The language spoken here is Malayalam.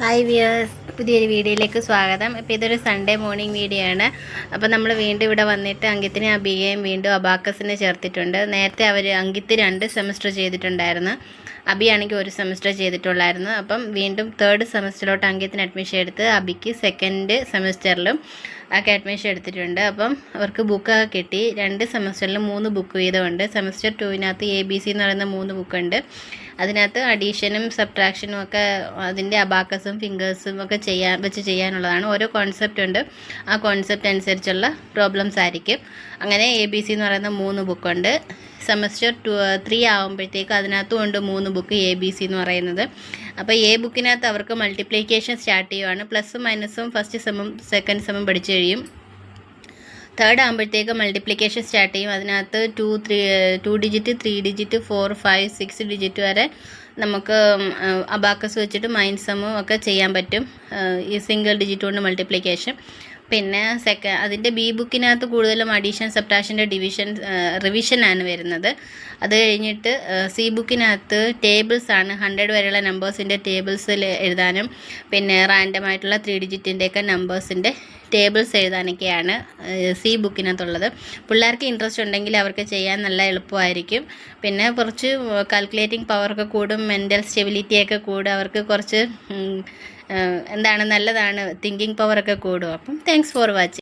ഹായ് വിയേഴ്സ് പുതിയൊരു വീഡിയോയിലേക്ക് സ്വാഗതം. അപ്പോൾ ഇതൊരു സൺഡേ മോർണിംഗ് വീഡിയോ ആണ്. അപ്പോൾ നമ്മൾ വീണ്ടും ഇവിടെ വന്നിട്ട് അങ്കിത്തിനെ അബിയെയും വീണ്ടും അബാക്കസിനെ ചേർത്തിട്ടുണ്ട്. നേരത്തെ അവർ അങ്കിത്ത് രണ്ട് സെമസ്റ്റർ ചെയ്തിട്ടുണ്ടായിരുന്നു. അബിയാണെങ്കിൽ ഒരു സെമസ്റ്റർ ചെയ്തിട്ടുള്ളായിരുന്നു. അപ്പം വീണ്ടും തേർഡ് സെമസ്റ്ററിലോട്ട് അങ്കിത്തിന് അഡ്മിഷൻ എടുത്ത് അബിക്ക് സെക്കൻഡ് സെമസ്റ്ററിലും ഒക്കെ അഡ്മിഷൻ എടുത്തിട്ടുണ്ട്. അപ്പം അവർക്ക് ബുക്കൊക്കെ കിട്ടി. രണ്ട് സെമസ്റ്ററിലും മൂന്ന് ബുക്ക് വീതമുണ്ട്. സെമസ്റ്റർ ടുവിനകത്ത് എ ബി സി എന്ന് പറയുന്ന മൂന്ന് ബുക്കുണ്ട് അതിനകത്ത് അഡീഷനും സബ്ട്രാക്ഷനും ഒക്കെ അതിന്റെ അബാക്കസും ഫിംഗേഴ്സും ഒക്കെ ചെയ്യാൻ വെച്ച് ചെയ്യാനുള്ളതാണ്. ഓരോ കോൺസെപ്റ്റ് ഉണ്ട്. ആ കോൺസെപ്റ്റ് അനുസരിച്ചുള്ള പ്രോബ്ലംസ് ആയിരിക്കും. അങ്ങനെ എ ബി സി എന്ന് പറയുന്ന മൂന്ന് ബുക്കുണ്ട് സെമസ്റ്റർ ടു ത്രീ ആകുമ്പോഴത്തേക്ക് അതിനകത്തും ഉണ്ട് മൂന്ന് ബുക്ക് എ ബി സി എന്ന് പറയുന്നത്. അപ്പോൾ എ ബുക്കിനകത്ത് അവർക്ക് മൾട്ടിപ്ലിക്കേഷൻ സ്റ്റാർട്ട് ചെയ്യുവാണ്. പ്ലസും മൈനസും ഫസ്റ്റ് സെമ്മും സെക്കൻഡ് സെമ്മും പഠിച്ചു കഴിയും. തേർഡ് ആകുമ്പോഴത്തേക്ക് മൾട്ടിപ്ലിക്കേഷൻ സ്റ്റാർട്ട് ചെയ്യും. അതിനകത്ത് two three two digit three digit four five six digit വരെ നമുക്ക് അബാക്കസ് വെച്ചിട്ട് മൈൻഡ് സമ്മും ഒക്കെ ചെയ്യാൻ പറ്റും. ഈ സിംഗിൾ ഡിജിറ്റ് കൊണ്ട് മൾട്ടിപ്ലിക്കേഷൻ പിന്നെ സെക്ക അതിന്റെ ബി ബുക്കിനകത്ത് കൂടുതലും അഡീഷൻ സബ്ട്രാക്ഷന്റെ ഡിവിഷൻ റിവിഷനാണ് വരുന്നത്. അത് കഴിഞ്ഞിട്ട് സി ബുക്കിനകത്ത് ടേബിൾസ് ആണ്. ഹൺഡ്രഡ് വരെയുള്ള നമ്പേഴ്സിന്റെ ടേബിൾസിൽ എഴുതാനും പിന്നെ റാൻഡം ആയിട്ടുള്ള ത്രീ ഡിജിറ്റിന്റെയൊക്കെ നമ്പേഴ്സിന്റെ ടേബിൾസ് എഴുതാനൊക്കെയാണ് സി ബുക്കിനകത്തുള്ളത് പിള്ളേർക്ക് ഇൻട്രസ്റ്റ് ഉണ്ടെങ്കിൽ അവർക്ക് ചെയ്യാൻ നല്ല എളുപ്പമായിരിക്കും. പിന്നെ കുറച്ച് കാൽക്കുലേറ്റിംഗ് പവറൊക്കെ കൂടും മെന്റൽ സ്റ്റെബിലിറ്റിയൊക്കെ കൂടും. അവർക്ക് കുറച്ച് എന്താണ് നല്ലതാണ് തിങ്കിങ് പവറൊക്കെ കൂടും. അപ്പം താങ്ക്സ് ഫോർ വാച്ചിങ്